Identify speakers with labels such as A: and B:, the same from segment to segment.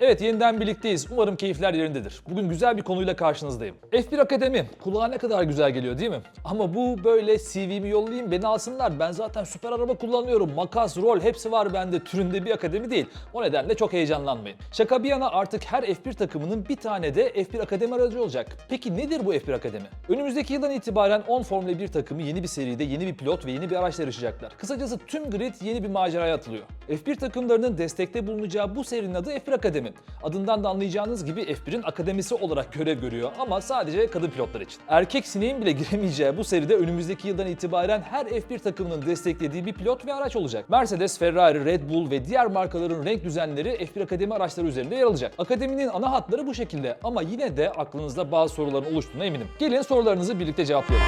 A: Evet yeniden birlikteyiz. Umarım keyifler yerindedir. Bugün güzel bir konuyla karşınızdayım. F1 Akademi. Kulağa ne kadar güzel geliyor değil mi? Ama bu böyle CV'mi yollayayım beni alsınlar. Ben zaten süper araba kullanıyorum. Makas, rol hepsi var bende türünde bir akademi değil. O nedenle çok heyecanlanmayın. Şaka bir yana artık her F1 takımının bir tane de F1 Akademi aracı olacak. Peki nedir bu F1 Akademi? Önümüzdeki yıldan itibaren 10 Formula 1 takımı yeni bir seride yeni bir pilot ve yeni bir araçla yarışacaklar. Kısacası tüm grid yeni bir maceraya atılıyor. F1 takımlarının destekte bulunacağı bu serinin adı F1 Akademi. Adından da anlayacağınız gibi F1'in akademisi olarak görev görüyor ama sadece kadın pilotlar için. Erkek sineğin bile giremeyeceği bu seride önümüzdeki yıldan itibaren her F1 takımının desteklediği bir pilot ve araç olacak. Mercedes, Ferrari, Red Bull ve diğer markaların renk düzenleri F1 Akademi araçları üzerinde yer alacak. Akademinin ana hatları bu şekilde ama yine de aklınızda bazı soruların oluştuğuna eminim. Gelin sorularınızı birlikte cevaplayalım.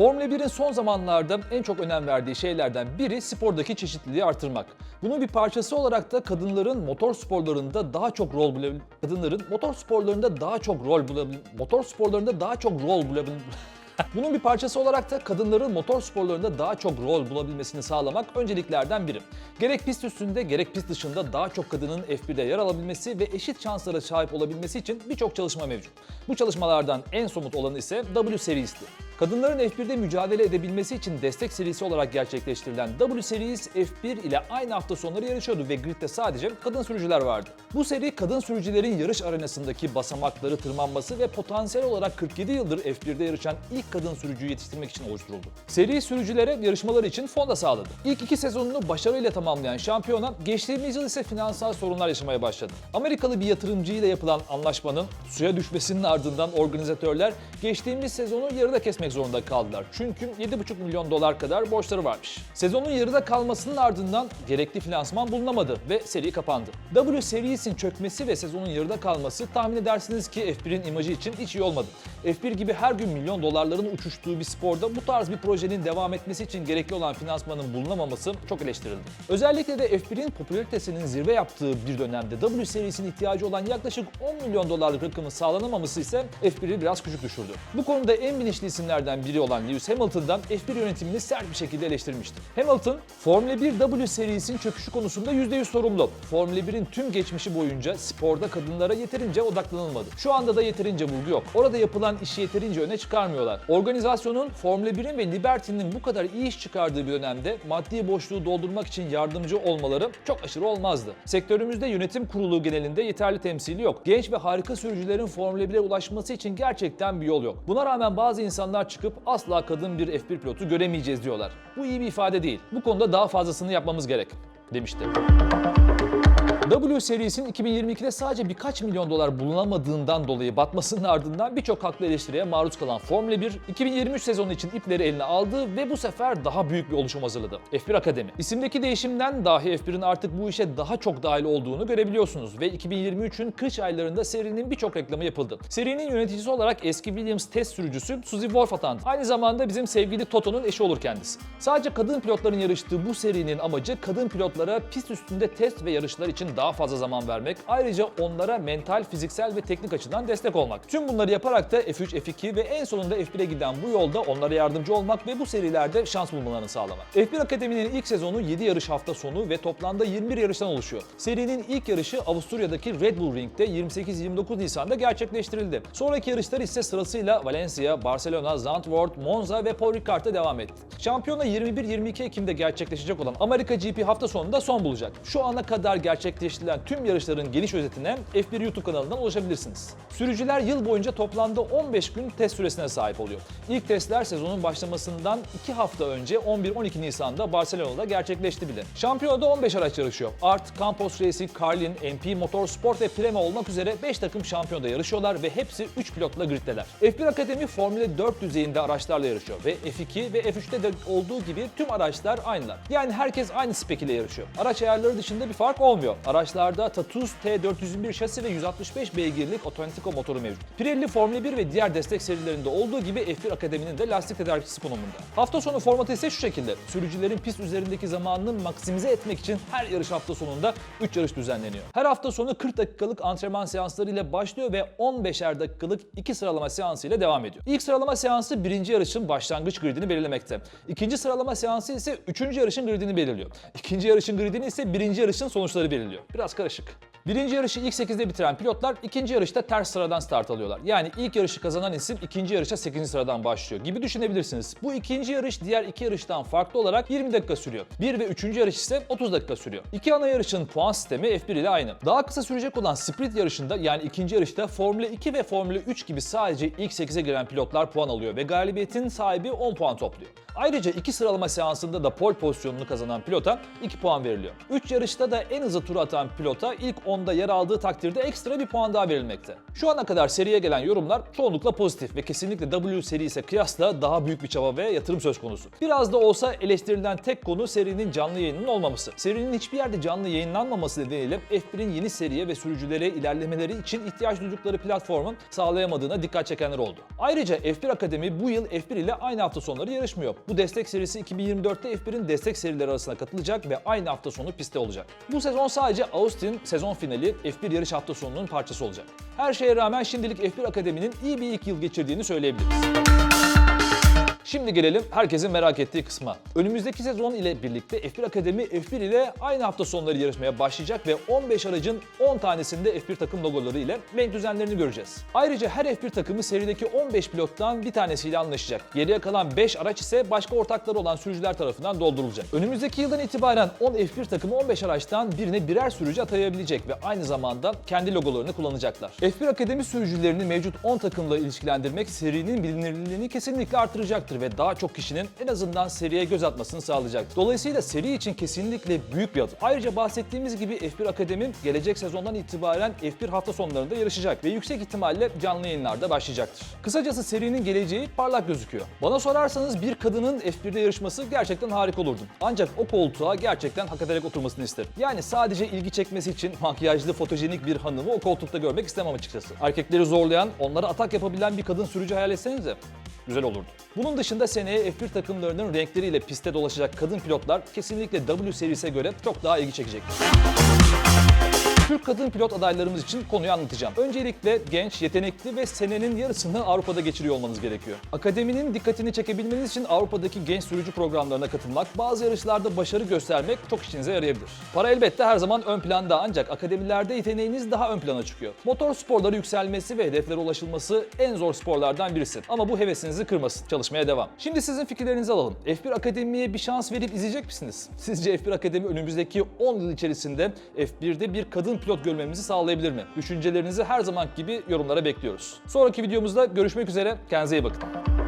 A: Formula 1'in son zamanlarda en çok önem verdiği şeylerden biri spordaki çeşitliliği artırmak. Bunun bir parçası olarak da kadınların motor sporlarında daha çok rol bulabil kadınların motor sporlarında daha çok rol bulabil motor sporlarında daha çok rol bulabil Bunun bir parçası olarak da kadınların motor sporlarında daha çok rol bulabilmesini sağlamak önceliklerden biri. Gerek pist üstünde gerek pist dışında daha çok kadının F1'de yer alabilmesi ve eşit şanslara sahip olabilmesi için birçok çalışma mevcut. Bu çalışmalardan en somut olanı ise W serisi. Kadınların F1'de mücadele edebilmesi için destek serisi olarak gerçekleştirilen W Series F1 ile aynı hafta sonları yarışıyordu ve gridde sadece kadın sürücüler vardı. Bu seri kadın sürücülerin yarış arenasındaki basamakları tırmanması ve potansiyel olarak 47 yıldır F1'de yarışan ilk kadın sürücüyü yetiştirmek için oluşturuldu. Seri sürücülere yarışmalar için fon da sağladı. İlk iki sezonunu başarıyla tamamlayan şampiyona geçtiğimiz yıl ise finansal sorunlar yaşamaya başladı. Amerikalı bir yatırımcıyla yapılan anlaşmanın suya düşmesinin ardından organizatörler geçtiğimiz sezonu yarıda kesmek zorunda kaldılar. Çünkü 7,5 milyon dolar kadar borçları varmış. Sezonun yarıda kalmasının ardından gerekli finansman bulunamadı ve seri kapandı. W Series'in çökmesi ve sezonun yarıda kalması tahmin edersiniz ki F1'in imajı için hiç iyi olmadı. F1 gibi her gün milyon dolarların uçuştuğu bir sporda bu tarz bir projenin devam etmesi için gerekli olan finansmanın bulunamaması çok eleştirildi. Özellikle de F1'in popülaritesinin zirve yaptığı bir dönemde W Series'in ihtiyacı olan yaklaşık 10 milyon dolarlık rakamın sağlanamaması ise F1'i biraz küçük düşürdü. Bu konuda en bilinçli isimlerden biri olan Lewis Hamilton'dan F1 yönetimini sert bir şekilde eleştirmişti. Hamilton, Formula 1 W serisinin çöküşü konusunda %100 sorumlu. Formula 1'in tüm geçmişi boyunca sporda kadınlara yeterince odaklanılmadı. Şu anda da yeterince vurgu yok. Orada yapılan işi yeterince öne çıkarmıyorlar. Organizasyonun Formula 1'in ve Liberty'nin bu kadar iyi iş çıkardığı bir dönemde maddi boşluğu doldurmak için yardımcı olmaları çok aşırı olmazdı. Sektörümüzde yönetim kurulu genelinde yeterli temsili yok. Genç ve harika sürücülerin Formula 1'e ulaşması için gerçekten bir yol yok. Buna rağmen bazı insanlar çıkıp asla kadın bir F1 pilotu göremeyeceğiz diyorlar. Bu iyi bir ifade değil. Bu konuda daha fazlasını yapmamız gerek demişti. W serisinin 2022'de sadece birkaç milyon dolar bulunamadığından dolayı batmasının ardından birçok haklı eleştiriye maruz kalan Formula 1, 2023 sezonu için ipleri eline aldı ve bu sefer daha büyük bir oluşum hazırladı. F1 Akademi. İsimdeki değişimden dahi F1'in artık bu işe daha çok dahil olduğunu görebiliyorsunuz ve 2023'ün kış aylarında serinin birçok reklamı yapıldı. Serinin yöneticisi olarak eski Williams test sürücüsü Suzy Wolf atandı. Aynı zamanda bizim sevgili Toto'nun eşi olur kendisi. Sadece kadın pilotların yarıştığı bu serinin amacı kadın pilotlara pist üstünde test ve yarışlar için daha fazla zaman vermek, ayrıca onlara mental, fiziksel ve teknik açıdan destek olmak. Tüm bunları yaparak da F3, F2 ve en sonunda F1'e giden bu yolda onlara yardımcı olmak ve bu serilerde şans bulmalarını sağlamak. F1 Akademi'nin ilk sezonu 7 yarış hafta sonu ve toplamda 21 yarıştan oluşuyor. Serinin ilk yarışı Avusturya'daki Red Bull Ring'de 28-29 Nisan'da gerçekleştirildi. Sonraki yarışlar ise sırasıyla Valencia, Barcelona, Zandvoort, Monza ve Paul Ricard'da devam etti. Şampiyona 21-22 Ekim'de gerçekleşecek olan Amerika GP hafta sonunda son bulacak. Şu ana kadar gerçekleştirilen tüm yarışların geniş özetine F1 YouTube kanalından ulaşabilirsiniz. Sürücüler yıl boyunca toplamda 15 gün test süresine sahip oluyor. İlk testler sezonun başlamasından 2 hafta önce 11-12 Nisan'da Barcelona'da gerçekleşti bile. Şampiyonada 15 araç yarışıyor. Art, Campos Racing, Carlin, MP Motorsport ve Prema olmak üzere 5 takım şampiyonada yarışıyorlar ve hepsi 3 pilotla griddeler. F1 Akademi Formula 4 düzeyinde araçlarla yarışıyor ve F2 ve F3'te de olduğu gibi tüm araçlar aynılar. Yani herkes aynı spek ile yarışıyor. Araç ayarları dışında bir fark olmuyor. Araçlarda Tatus T401 şasi ve 165 beygirlik Authentico motoru mevcut. Pirelli Formula 1 ve diğer destek serilerinde olduğu gibi F1 Akademi'nin de lastik tedarikçisi konumunda. Hafta sonu formatı ise şu şekilde. Sürücülerin pist üzerindeki zamanını maksimize etmek için her yarış hafta sonunda 3 yarış düzenleniyor. Her hafta sonu 40 dakikalık antrenman seansları ile başlıyor ve 15'er dakikalık 2 sıralama seansı ile devam ediyor. İlk sıralama seansı birinci yarışın başlangıç gridini belirlemekte. İkinci sıralama seansı ise üçüncü yarışın gridini belirliyor. İkinci yarışın gridini ise birinci yarışın sonuçları belirliyor. Oluyor. Biraz karışık. Birinci yarışı ilk 8'de bitiren pilotlar ikinci yarışta ters sıradan start alıyorlar. Yani ilk yarışı kazanan isim ikinci yarışa 8. sıradan başlıyor gibi düşünebilirsiniz. Bu ikinci yarış diğer iki yarıştan farklı olarak 20 dakika sürüyor. 1 ve 3. yarış ise 30 dakika sürüyor. İki ana yarışın puan sistemi F1 ile aynı. Daha kısa sürecek olan sprint yarışında yani ikinci yarışta Formula 2 ve Formula 3 gibi sadece ilk 8'e giren pilotlar puan alıyor ve galibiyetin sahibi 10 puan topluyor. Ayrıca iki sıralama seansında da pole pozisyonunu kazanan pilota 2 puan veriliyor. 3 yarışta da en hızlı turu pilota ilk 10'da yer aldığı takdirde ekstra bir puan daha verilmekte. Şu ana kadar seriye gelen yorumlar çoğunlukla pozitif ve kesinlikle W serisi kıyasla daha büyük bir çaba ve yatırım söz konusu. Biraz da olsa eleştirilen tek konu serinin canlı yayının olmaması. Serinin hiçbir yerde canlı yayınlanmaması nedeniyle F1'in yeni seriye ve sürücülere ilerlemeleri için ihtiyaç duydukları platformun sağlayamadığına dikkat çekenler oldu. Ayrıca F1 Akademi bu yıl F1 ile aynı hafta sonları yarışmıyor. Bu destek serisi 2024'te F1'in destek serileri arasına katılacak ve aynı hafta sonu pistte olacak. Bu sezon sadece Austin sezon finali F1 yarış hafta sonunun parçası olacak. Her şeye rağmen şimdilik F1 Akademi'nin iyi bir ilk yıl geçirdiğini söyleyebiliriz. Şimdi gelelim herkesin merak ettiği kısma. Önümüzdeki sezon ile birlikte F1 Akademi F1 ile aynı hafta sonları yarışmaya başlayacak ve 15 aracın 10 tanesinde F1 takım logoları ile renk düzenlerini göreceğiz. Ayrıca her F1 takımı serideki 15 pilottan bir tanesiyle anlaşacak. Geriye kalan 5 araç ise başka ortakları olan sürücüler tarafından doldurulacak. Önümüzdeki yıldan itibaren 10 F1 takımı 15 araçtan birine birer sürücü atayabilecek ve aynı zamanda kendi logolarını kullanacaklar. F1 Akademi sürücülerini mevcut 10 takımla ilişkilendirmek serinin bilinirliğini kesinlikle artıracaktır ve daha çok kişinin en azından seriye göz atmasını sağlayacak. Dolayısıyla seri için kesinlikle büyük bir adım. Ayrıca bahsettiğimiz gibi F1 Akademi gelecek sezondan itibaren F1 hafta sonlarında yarışacak ve yüksek ihtimalle canlı yayınlarda başlayacaktır. Kısacası serinin geleceği parlak gözüküyor. Bana sorarsanız bir kadının F1'de yarışması gerçekten harika olurdu. Ancak o koltuğa gerçekten hak ederek oturmasını isterim. Yani sadece ilgi çekmesi için makyajlı fotojenik bir hanımı o koltukta görmek istemem açıkçası. Erkekleri zorlayan, onlara atak yapabilen bir kadın sürücü hayal etsenize güzel olurdu. Bunun dışında seneye F1 takımlarının renkleriyle pistte dolaşacak kadın pilotlar kesinlikle W serisine göre çok daha ilgi çekecektir. Türk kadın pilot adaylarımız için konuyu anlatacağım. Öncelikle genç, yetenekli ve senenin yarısını Avrupa'da geçiriyor olmanız gerekiyor. Akademinin dikkatini çekebilmeniz için Avrupa'daki genç sürücü programlarına katılmak, bazı yarışlarda başarı göstermek çok işinize yarayabilir. Para elbette her zaman ön planda ancak akademilerde yeteneğiniz daha ön plana çıkıyor. Motor sporları yükselmesi ve hedeflere ulaşılması en zor sporlardan birisi. Ama bu hevesinizi kırmasın. Çalışmaya devam. Şimdi sizin fikirlerinizi alalım. F1 Akademi'ye bir şans verip izleyecek misiniz? Sizce F1 Akademi önümüzdeki 10 yıl içerisinde F1'de bir kadın pilot görmemizi sağlayabilir mi? Düşüncelerinizi her zaman gibi yorumlara bekliyoruz. Sonraki videomuzda görüşmek üzere. Kendinize iyi bakın.